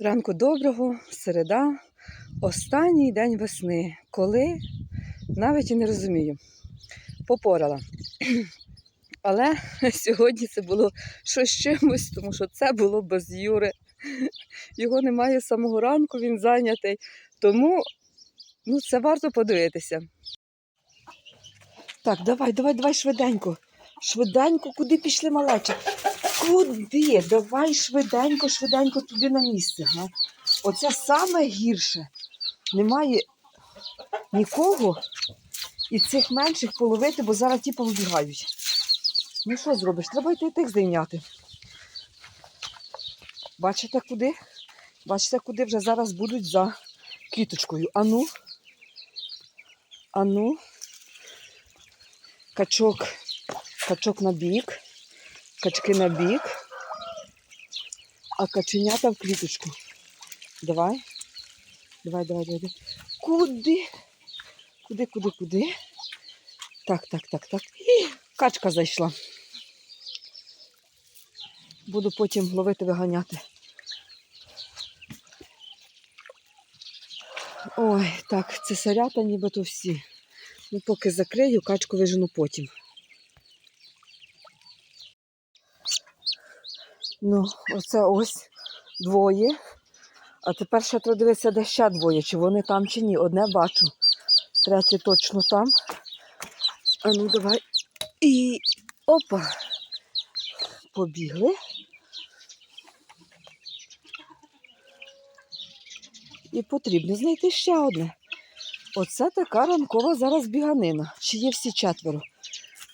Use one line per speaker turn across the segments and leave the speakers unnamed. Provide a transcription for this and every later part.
Ранку доброго, середа, останній день весни. Коли навіть і не розумію. Попорала. Але сьогодні це було щось чимось, тому що це було без Юри. Його немає з самого ранку, він зайнятий. Тому ну, це варто подивитися. Так, давай, давай, давай швиденько. Швиденько, куди пішли малечі? Куди? Давай швиденько, швиденько туди на місце. Га? Оце саме гірше. Немає нікого і цих менших половити, бо зараз ті повибігають. Ну що зробиш? Треба йти тих зайняти. Бачите куди? Бачите, куди вже зараз будуть за квіточкою. Ану. Ану. Качок. Качок на бік. Качки на бік. А каченята в кліточку. Давай. Давай, давай, давай. Куди? Куди, куди, куди? Так, так, так, так. І качка зайшла. Буду потім ловити, виганяти. Ой, так, це сарята нібито всі. Ну, поки закрию, качку вижену потім. Ну, оце ось двоє. А тепер ще треба дивитися, де ще двоє, чи вони там, чи ні. Одне бачу. Третє точно там. А ну давай. І опа. Побігли. І потрібно знайти ще одне. Оце така ранкова зараз біганина. Чи є всі четверо?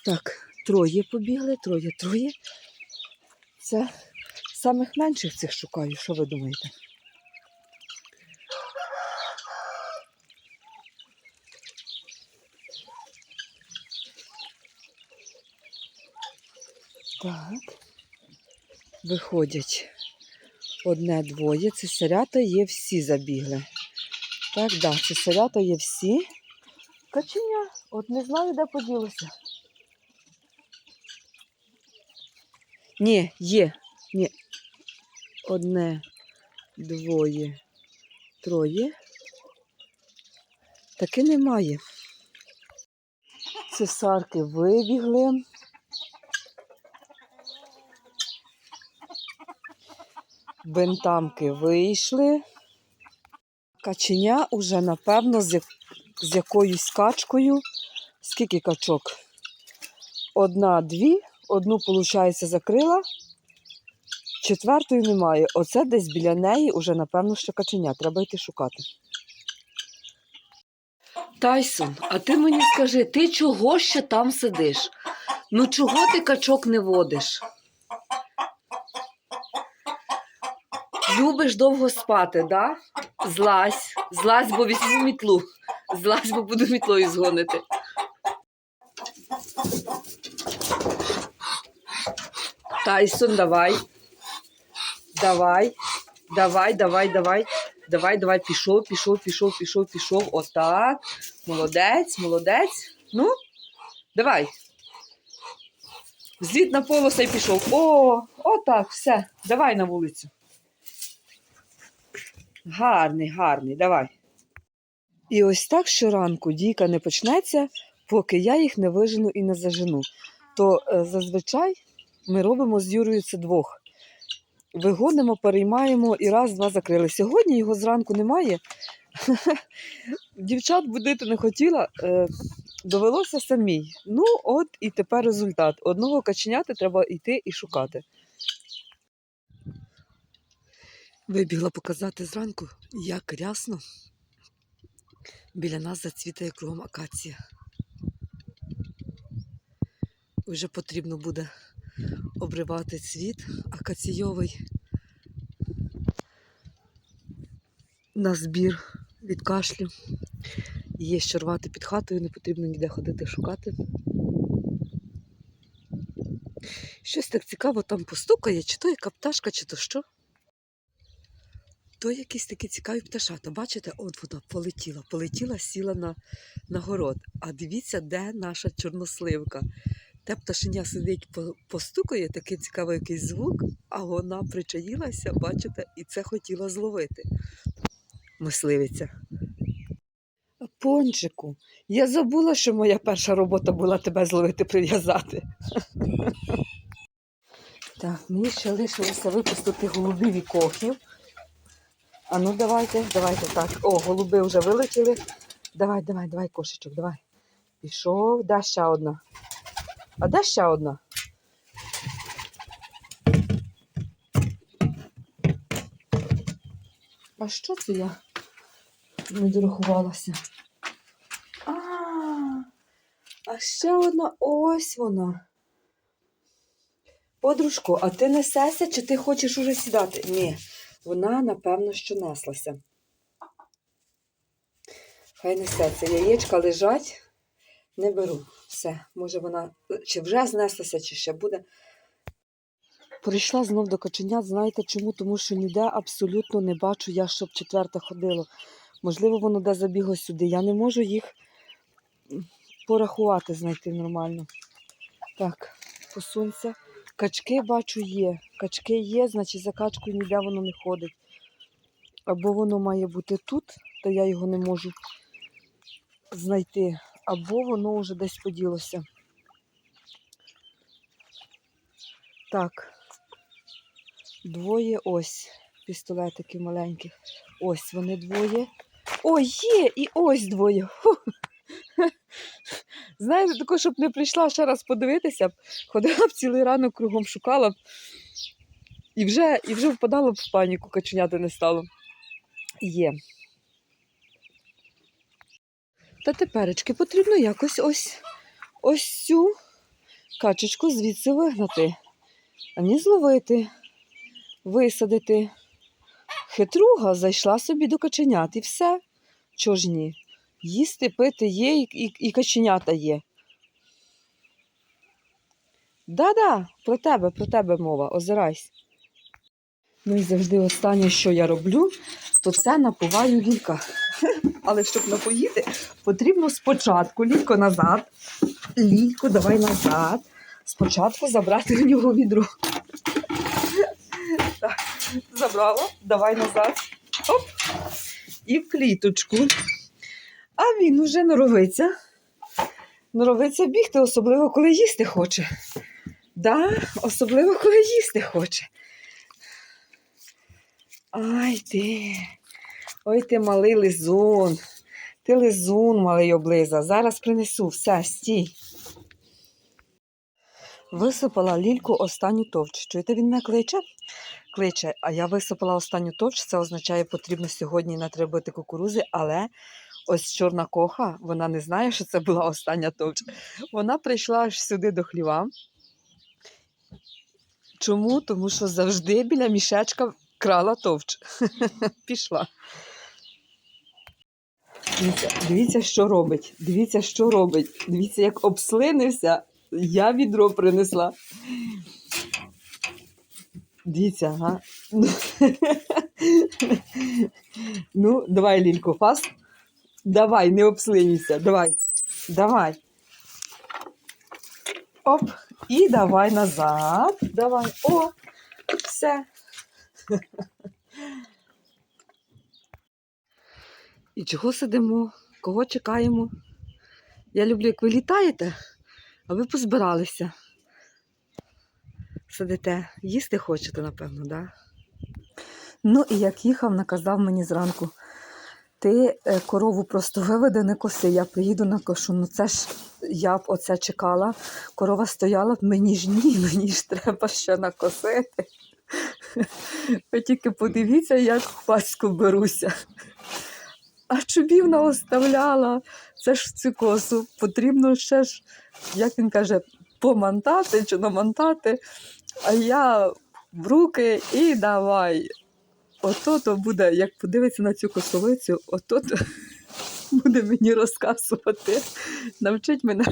Так, троє побігли, троє, троє. Це самих менших цих шукаю, що ви думаєте? Так. Виходять одне, двоє. Це сирята є всі забігли. Так, да, це сирята є всі. Каченя, от не знаю, де поділося. Ні, є. Ні. Одне, двоє, троє. Таки немає. Цесарки вибігли. Бентамки вийшли. Каченя уже, напевно, з, як- з якоюсь качкою. Скільки качок? Одна, дві. Одну, виходить, закрила. Четвертої немає. Оце десь біля неї уже, напевно, ще каченя. Треба йти шукати. Тайсон, а ти мені скажи, ти чого ще там сидиш? Ну чого ти качок не водиш? Любиш довго спати, да? Злазь, злазь, бо візьму мітлу. Злазь, бо буду мітлою згонити. Тайсон, давай. Давай. Давай, давай, давай. Давай, давай, пішов, пішов, пішов, пішов, пішов. Отак. Молодець, молодець. Ну, давай. Злітна полоса і пішов. О, отак, все. Давай на вулицю. Гарний, гарний, давай. І ось так щоранку дійка не почнеться, поки я їх не вижену і не зажену. То е, зазвичай ми робимо з Юрою це двох. Вигонимо, переймаємо і раз-два закрили. Сьогодні його зранку немає. Дівчат будити не хотіла, е, довелося самій. Ну, от і тепер результат. Одного каченяти треба йти і шукати. Вибігла показати зранку, як рясно біля нас зацвітає кругом акація. Вже потрібно буде обривати цвіт акаційовий на збір від кашлю. Є що рвати під хатою, не потрібно ніде ходити шукати. Щось так цікаво там постукає, чи то яка пташка, чи то що. То якісь такі цікаві пташата. Бачите, от вона полетіла, полетіла, сіла на, на город. А дивіться, де наша чорносливка. Те пташеня сидить, по- постукає, такий цікавий якийсь звук, а вона причаїлася, бачите, і це хотіла зловити. Мисливиця. Пончику, я забула, що моя перша робота була тебе зловити, прив'язати. Так, мені ще лишилося випустити голубів і кохів. А ну давайте, давайте так. О, голуби вже вилетіли. Давай, давай, давай, кошечок, давай. Пішов, де ще одна. А де ще одна? А що це я не дорахувалася? А, а ще одна ось вона. Подружко, а ти несешся, чи ти хочеш уже сідати? Ні, вона, напевно, що неслася. Хай несеться. Яєчка лежать, не беру. Все, може вона чи вже знеслася, чи ще буде. Прийшла знов до каченят, знаєте чому? Тому що ніде абсолютно не бачу я, щоб четверте ходило. Можливо, воно де забігло сюди. Я не можу їх порахувати, знайти нормально. Так, посунься. Качки бачу є. Качки є, значить за качкою ніде воно не ходить. Або воно має бути тут, то я його не можу знайти, або воно вже десь поділося. Так. Двоє ось. Пістолетики маленьких. Ось вони двоє. О, є! І ось двоє. Знаєте, тако, щоб не прийшла ще раз подивитися, ходила б цілий ранок кругом шукала б. І вже, і вже впадала б в паніку, каченяти не стало. Є. Та теперечки потрібно якось ось ось цю качечку звідси вигнати, ані зловити, висадити. Хитруга зайшла собі до каченят і все. Чого ж ні? Їсти, пити є і, і, і каченята є. Да-да, про тебе, про тебе мова, озирайся. Ну і завжди останнє, що я роблю, то це напуваю лілька. Але щоб напоїти, потрібно спочатку лілько назад. Лілько, давай назад. Спочатку забрати у нього відро. Так, забрала, давай назад. Оп. І в кліточку. А він уже норовиться. Норовиться бігти, особливо коли їсти хоче. Да, особливо коли їсти хоче. Ай ти. Ой ти малий лизун. Ти лизун, малий облиза. Зараз принесу все, стій. Висипала лільку останню товч. Чуєте, він мене кличе? Кличе, а я висипала останню товч, це означає, потрібно сьогодні натребити кукурузи, але ось чорна коха, вона не знає, що це була остання товч. Вона прийшла аж сюди до хліва. Чому? Тому що завжди біля мішечка крала товч. Пішла. Дивіться, дивіться, що робить. Дивіться, що робить. Дивіться, як обслинився. Я відро принесла. Дивіться, ага. Ну, давай, Лілько, фас. Давай, не обслинюйся. Давай. Давай. Оп. І давай назад. Давай. О, все. І чого сидимо? Кого чекаємо? Я люблю, як ви літаєте, а ви позбиралися. Сидите, їсти хочете, напевно, так? Да? Ну і як їхав, наказав мені зранку. Ти е, корову просто виведи, не коси. Я приїду на кошу. Ну це ж я б оце чекала. Корова стояла, мені ж ні, мені ж треба ще накосити. Ви тільки подивіться, як в паську беруся. А чубів наоставляла. Це ж цю косу потрібно ще ж, як він каже, помантати чи намантати. А я в руки і давай. Ото то буде, як подивиться на цю косовицю, ото то буде мені розказувати, навчить мене,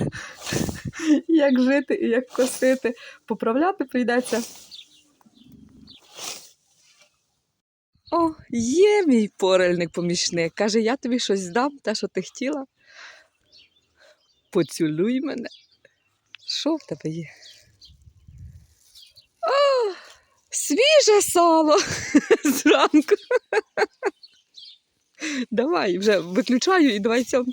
як жити і як косити. Поправляти прийдеться. О, є мій порельник-помічник. Каже, я тобі щось дам, те, що ти хотіла. Поцілуй мене. Що в тебе є? А, свіже сало зранку. Давай, вже виключаю і давай цьому.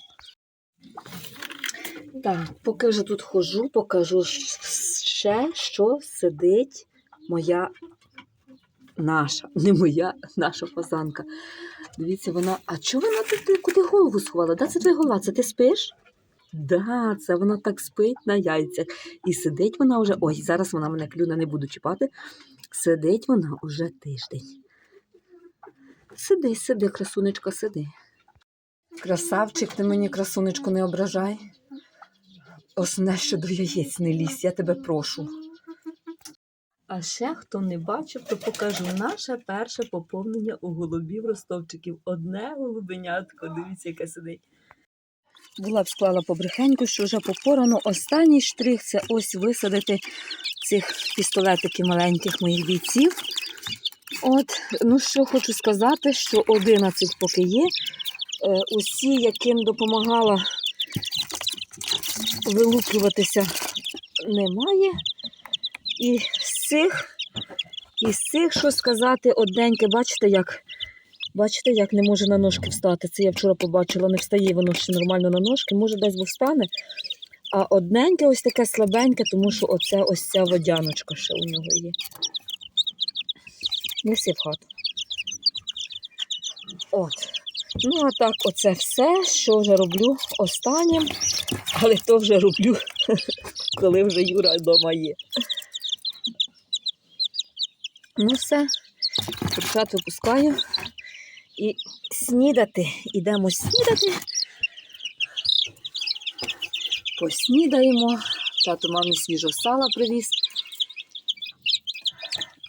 Так, поки вже тут хожу, покажу ще, що сидить моя наша, не моя, наша фазанка. Дивіться, вона. А чого вона тут куди голову сховала? Да, це твоя голова? Це ти спиш? Да, це вона так спить на яйцях. І сидить вона вже. Ой, зараз вона мене клюне, не буду чіпати. Сидить вона уже тиждень. Сиди, сиди, красунечка, сиди. Красавчик, ти мені красунечку не ображай. Основне, що до яєць не лізь, я тебе прошу. А ще хто не бачив, то покажу наше перше поповнення у голубів ростовчиків. Одне голубенятко, дивіться, яке сидить. Була б склала побрехеньку, що вже попорано. Останній штрих це ось висадити цих пістолетиків маленьких моїх бійців. От, ну що хочу сказати, що 11 поки є. Е, усі, яким допомагала вилуплюватися, немає. І цих, і з цих, що сказати, одненьке, бачите, як бачите, як не може на ножки встати. Це я вчора побачила, не встає воно ще нормально на ножки, може десь встане. А одненьке ось таке слабеньке, тому що оце ось ця водяночка ще у нього є. Неси в хату. От. Ну, а так, оце все, що вже роблю останнім, але то вже роблю, коли вже Юра вдома є. Ну все, дівчат випускаю. І снідати. Ідемо снідати. Поснідаємо. Тато мамі свіжого сала привіз.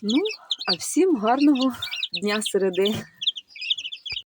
Ну, а всім гарного дня середи.